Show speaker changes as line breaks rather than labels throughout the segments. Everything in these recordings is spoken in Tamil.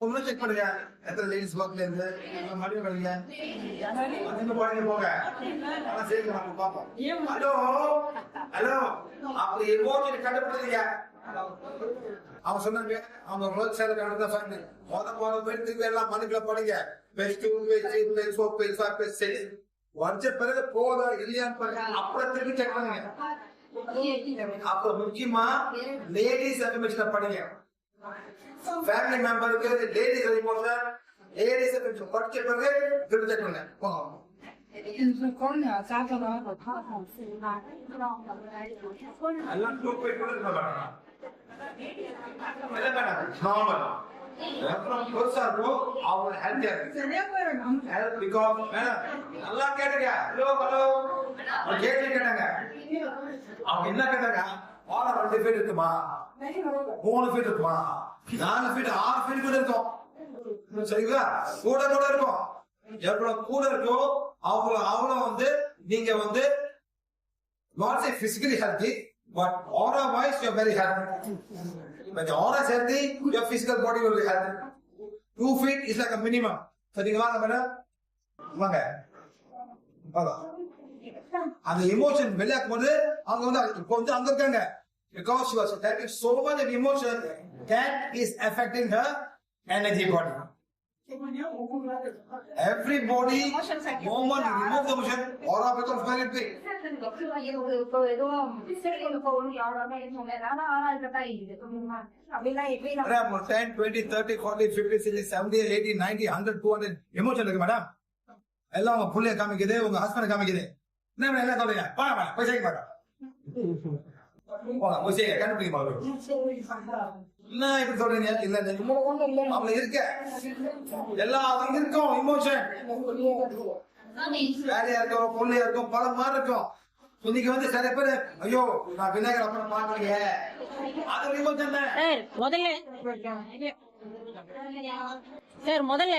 ஒன்னும் செக் பண்ணுங்க. எத்தனை லேடிஸ் ஒர்க்ல இருந்து? மறுபடியும் கழுவிங்க அந்த போறீங்க போங்க அதான் சரி நம்ம பாப்போம் ஹலோ? ஹலோ? அப்படி எமோஷன் கண்டுபிடிச்சீங்க அவன் சொன்னாங்க அவங்க ஒர்க் சேர தான் ஃபேமிலி மொத மொத போய் திரும்பி எல்லாம் மனுக்குள்ள போடுங்க best best three best four best six வச்ச பிறகு போதா இல்லையான்னு பாருங்க. அப்புறம் திரும்பி செக் பண்ணுங்க. அப்ப முக்கியமா லேடிஸ் இன்ஃபர்மேஷன் படிங்க. ஃபேமிலி மெம்பருக்கு லேடிஸ் அதிகமாக லேடிஸ் கொஞ்சம் படிச்ச பிறகு
விடுதட்டுங்க போகும்
எல்லாம் டூ போய் கூட நார்மல் அப்புறம் பெருசா இருக்கும். அவங்க ஹெல்த்தியா
இருக்கும்.
ஹெல்த் பிகாஸ் நல்லா என்ன கேட்டாங்க? வாழை ரெண்டு ஃபீட் இருக்குமா? மூணு ஃபீட் இருக்குமா? நாலு ஃபீட் ஆறு ஃபீட் கூட இருக்கும். சரிங்களா? கூட கூட இருக்கும். எவ்வளவு கூட இருக்கோ அவ்வளவு அவ்வளவு வந்து நீங்க வந்து not say physically healthy but aura wise you very healthy. When aura aura is physical body physical body two feet is two feet minimum சரிங்களா மேடம் வாங்க. வாங்க. அந்த எமோஷன் வெளியாக்கும் போது அவங்க வந்து இப்போ வந்து அங்க இருக்காங்க. because she was attacking so much of emotion that is affecting her energy body. Every body moment remove the emotion
or आप तो उसमें रहते
अरे आप 10, 20, 30, 40, 50, 60, 70, 80, 90, 100, 200 emotion लगे मैडम எல்லாம் உங்க புள்ளைய காமிக்குது உங்க ஹஸ்பண்ட் காமிக்குது என்ன என்ன சொல்றீங்க பாடா பாடா போய் சேர்க்க மாட்டோம் செய்ய கண்டுபிடிக்க மாட்டோம் என்ன இப்படி சொல்றீங்க? இல்ல இல்ல அவங்க இருக்க. எல்லா அவங்க இருக்கும் இமோஷன் வேலையா இருக்கும் பொண்ணையா இருக்கும் பல மாதிரி இருக்கும். இன்னைக்கு வந்து சில பேர் ஐயோ நான் விநாயகர் அப்புறம் பாக்கலையே அது ஒரு இமோஷன் தான்.
சார் முதல்ல சார் முதல்ல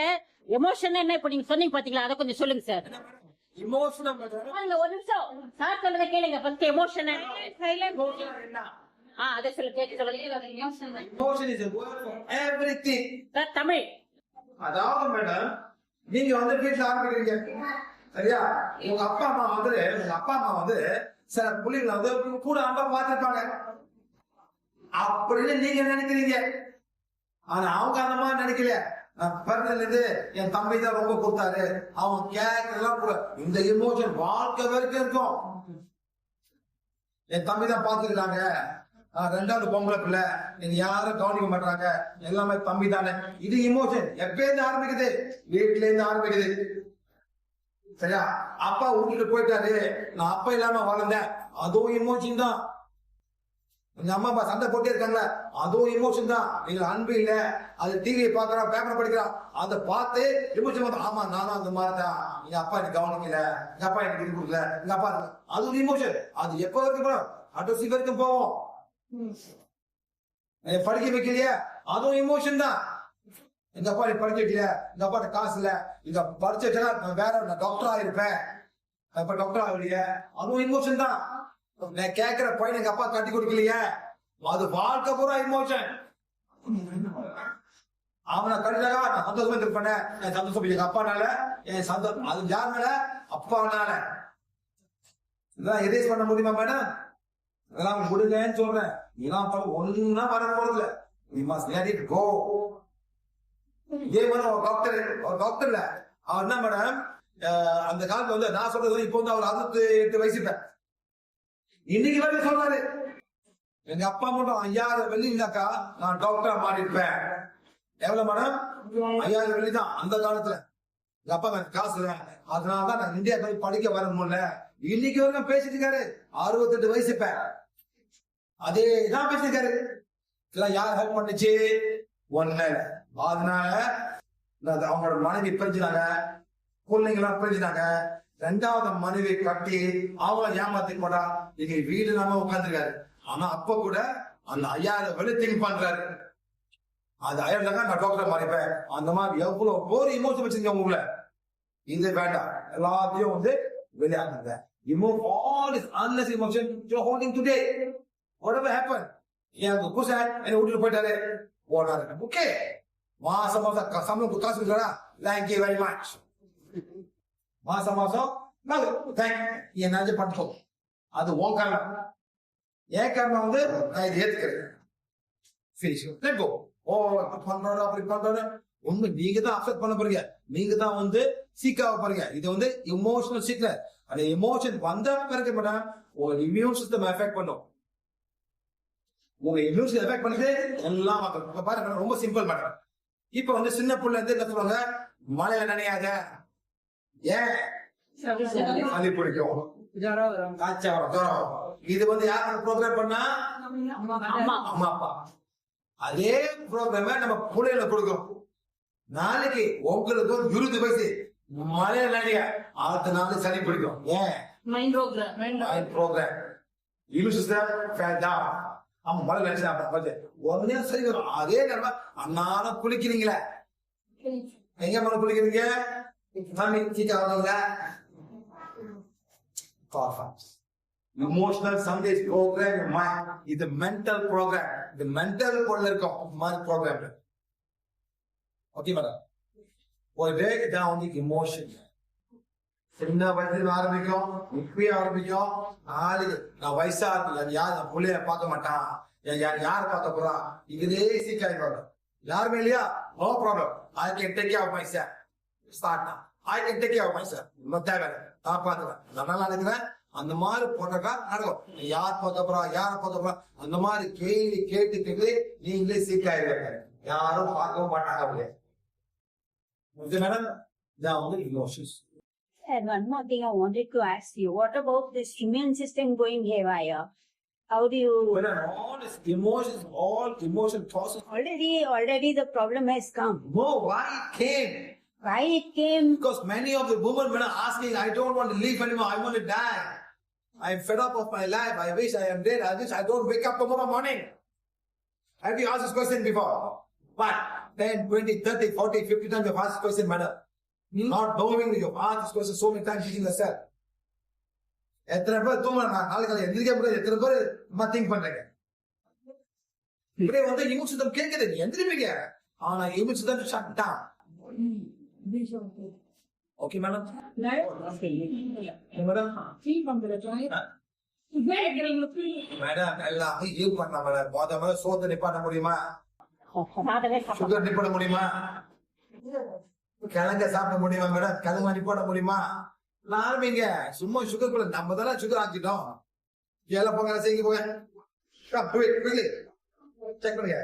எமோஷன் என்ன? இப்ப நீங்க சொன்னீங்க பாத்தீங்களா? அதை கொஞ்சம் சொல்லுங்க சார்.
இமோஷனல்
ஒரு நிமிஷம் சார் சொல்றத கேளுங்க ஃபர்ஸ்ட் எமோஷன் ஆ அதை சொல்லு சொல்லுங்க
for everything.
சார் தமிழ்
அதாவது மேடம் நீங்க வந்து ஆரம்பிக்கிறீங்க சரியா உங்க அப்பா அம்மா வந்து உங்க அப்பா அம்மா வந்து சில புள்ளிகளை வந்து கூட அன்பா பார்த்திருப்பாங்க அப்படின்னு நீங்க நினைக்கிறீங்க ஆனா அவங்க அந்த மாதிரி நினைக்கல நான் பிறந்ததுலேருந்து என் தம்பி தான் ரொம்ப கொடுத்தாரு அவன் கேக் எல்லாம் கூட இந்த எமோஷன் வாழ்க்கை வரைக்கும் இருக்கும். என் தம்பி தான் பார்த்துருக்காங்க. ரெண்டாவது பொம்பளை பிள்ளை. என்ன யாரும் கவனிக்க மாட்டாங்க எல்லாமே தம்பி தானே. இது இமோஷன் எப்பேருந்து ஆரம்பிக்குது? வீட்டுல இருந்து ஆரம்பிக்குது. சரியா? அப்பா வீட்டுக்கு போயிட்டாரு. நான் அப்பா இல்லாம வளர்ந்தேன் அதுவும் இமோஷன் தான். எங்க அம்மா அப்பா சண்டை போட்டே இருக்காங்களா அதுவும் இமோஷன் தான். நீங்க அன்பு இல்ல அது டிவியை பாக்குறான் பேப்பர் படிக்கிறான் அதை பார்த்து இமோஷன் வந்து ஆமா நானும் அந்த மாதிரி தான் எங்க அப்பா எனக்கு கவனிக்கல எங்க அப்பா எனக்கு இது கொடுக்கல எங்க அப்பா அது ஒரு இமோஷன் அது எப்ப வரைக்கும் அட்ரஸ் வரைக்கும் போவோம். படிக்க வைக்கலையே? அதுவும் இமோஷன் தான். எங்க அப்பா நீ படிக்க வைக்கல எங்க அப்பா காசு இல்ல இங்க படிச்சு வச்சா நான் வேற நான் டாக்டர் ஆயிருப்பேன். இப்ப டாக்டர் ஆகலையே. அதுவும் இமோஷன் தான். நான் கேக்குற பையன் எங்க அப்பா கட்டி கொடுக்கலையே? அது வாழ்க்கை பூரா இமோஷன் அவனை கட்டினாக்கா நான் சந்தோஷமா இருப்பேன் என் சந்தோஷம் எங்க அப்பானால என் சந்தோஷம் அது யார் மேல? அப்பானால. இதான் எரேஸ் பண்ண முடியுமா மேடம் இதெல்லாம் விடுங்கன்னு சொல்றேன். இதெல்லாம் ஒன்னா வர போறது இல்ல we மாஸ் let கோ இதே மாதிரி ஒரு டாக்டர் ஒரு டாக்டர்ல அவர் என்ன மேடம் அந்த காலத்துல வந்து நான் சொல்றது இப்போ வந்து அவர் அறுபத்தி எட்டு வயசு இன்னைக்கு வரைக்கும் சொல்றாரு? எங்க அப்பா மட்டும் ஐயாயிரம் வெள்ளி நான் டாக்டரா மாறி எவ்வளவு மேடம்? ஐயாயிரம் வெள்ளி தான் அந்த காலத்துல. எங்க அப்பா எனக்கு காசு இல்லை. அதனாலதான் நான் இந்தியா போய் படிக்க வர முடியல. இன்னைக்கு வரைக்கும் பேசிட்டு இருக்காரு. அறுபத்தெட்டு வயசு இப்ப. அதே தான் பேசிருக்காரு இதெல்லாம் யார் ஹெல்ப் பண்ணுச்சு? ஒண்ணு. அதனால அவங்களோட மனைவி பிரிஞ்சுனாங்க பிள்ளைங்களாம் பிரிஞ்சுனாங்க ரெண்டாவது மனைவி கட்டி அவளை ஏமாத்தி போடா நீங்க வீடு இல்லாம உட்காந்துருக்காரு ஆனா அப்ப கூட அந்த ஐயாயிரம் வெளி திங்க் பண்றாரு. அந்த ஐயாயிரம் நான் டாக்டர் மாறிப்பேன். அந்த மாதிரி எவ்வளவு போர் இமோஷன் வச்சிருக்கேன் உங்களை? இது வேண்டாம். எல்லாத்தையும் வந்து வெளியாகுங்க remove all this unnecessary emotion you're holding today. Whatever happened எனக்கு புருஷன் என்ன விட்டுட்டு போயிட்டாரு? ஓடாரு ஓகே மாசம் மாசம் சம்பளம் காசு கொடுக்குறா தேங்க்யூ வெரி மச் மாசம் மாசம் தேங்க் என்னாச்சும் பண்ணிக்கோ அது உன் காரணம் என் காரணம் வந்து நான் இதை ஏத்துக்கிறேன். ஓ இப்படி பண்றாரு அப்படி பண்றோட உங்க நீங்க தான் அஃபெக்ட் பண்ண போறீங்க. நீங்க தான் வந்து சீக் ஆக போறீங்க. இது வந்து இமோஷனல் சீக்ல அந்த எமோஷன் வந்த பிறகு மேடம் உங்க இம்யூன் சிஸ்டம் எஃபெக்ட் பண்ணும். உங்க இம்யூன் சிஸ்டம் எஃபெக்ட் பண்ணிட்டு எல்லாம் பாருங்க ரொம்ப சிம்பிள் மேடம் இப்ப வந்து சின்ன பிள்ளை இருந்து என்ன சொல்லுவாங்க? மழையில நினையாத ஏன்? சளி பிடிக்கும்
ஜரம். வரும்
காய்ச்சல் வரும் ஜுரம். வரும். இது வந்து யார் ப்ரோக்ராம் பண்ணா?
அம்மா.
அம்மா. அப்பா. அதே ப்ரோக்ராம நம்ம புள்ளையில கொடுக்கிறோம் நாளைக்கு உங்களுக்கு ஒரு இருபது வயசு. மழையில நடிக. அடுத்த நாள் சளி பிடிக்கும். ஏன்?
Mind program
program immune system ஃபேட்டா ஆமா மழை நினைச்சு உடனே சரி வரும். அதே நேரம் அண்ணான குளிக்கிறீங்களே. எங்க மேல குளிக்கிறீங்க? தண்ணி சீக்கிரம் வரணுங்க இமோஷனல் சந்தேஷ் ப்ரோக்ராம் இது மென்டல் ப்ரோக்ராம் இது மென்டல் போல இருக்கும் மாதிரி ப்ரோக்ராம் ஓகே மேடம் ஒரு பிரேக் டவுன் தி இமோஷன் சின்ன வயசுல ஆரம்பிக்கும் இப்பயே ஆரம்பிக்கும். நாளைக்கு நான் வயசா இருக்கு யார்? என் பிள்ளைய பார்க்க மாட்டான். யார் யார் பார்க்க போறா? இதுலயே சீக்காயிடுவாங்க யாருமே இல்லையா? No problem I can take care Start I can take care of my sir தேவை நான் பார்த்துக்கிறேன் நான் நல்லா நினைக்கிறேன் அந்த மாதிரி போட்டாக்கா நடக்கும் யார் பார்க்க போறா யார பார்க்க போறா அந்த மாதிரி கேள்வி கேட்டு கேட்டு நீங்களே சீக்காயிருவாங்க யாரும் பார்க்கவும் மாட்டாங்க அப்படியே ஓகே மேடம் நான் வந்து emotions
And one more thing I wanted to ask you. What about this immune system going haywire? How do you
When all is emotions, all emotion process.
already already the problem has come.
No, why it came?
Why it came
Because many of the women when are asking, I don't want to live anymore, I want to die. I'm fed up of my life. I wish I am dead. I wish I don't wake up tomorrow morning. Have you asked this question before? But 10, 20, 30, 40, 50 times you've asked this question, madam. Not knowing you've asked this question so many times using yourself. எத்தனை பேர் தூங்க நான் நாளைக்கு காலையில எந்திரிக்க முடியாது எத்தனை பேர் அம்மா திங்க் பண்றீங்க இப்படியே வந்து இம்யூன் சிஸ்டம் கேட்குது நீ எந்திரிப்பீங்க ஆனா immune system shut down okay madam எல்லாமே பண்ணலாம் மேடம் சோத்தை நிப்பாட்ட முடியுமா? சுகர் நிப்பாட்ட முடியுமா? கிழங்க சாப்பிட முடியுமா மேடம் கிழங்க நிப்பாட்ட முடியுமா? நான் ஆரம்பிங்க சும்மா சுகர் கூட நம்ம தானே சுகர் ஆக்கிட்டோம். ஏழை போங்க செய்யுங்க போங்க. செக் பண்ணுங்க.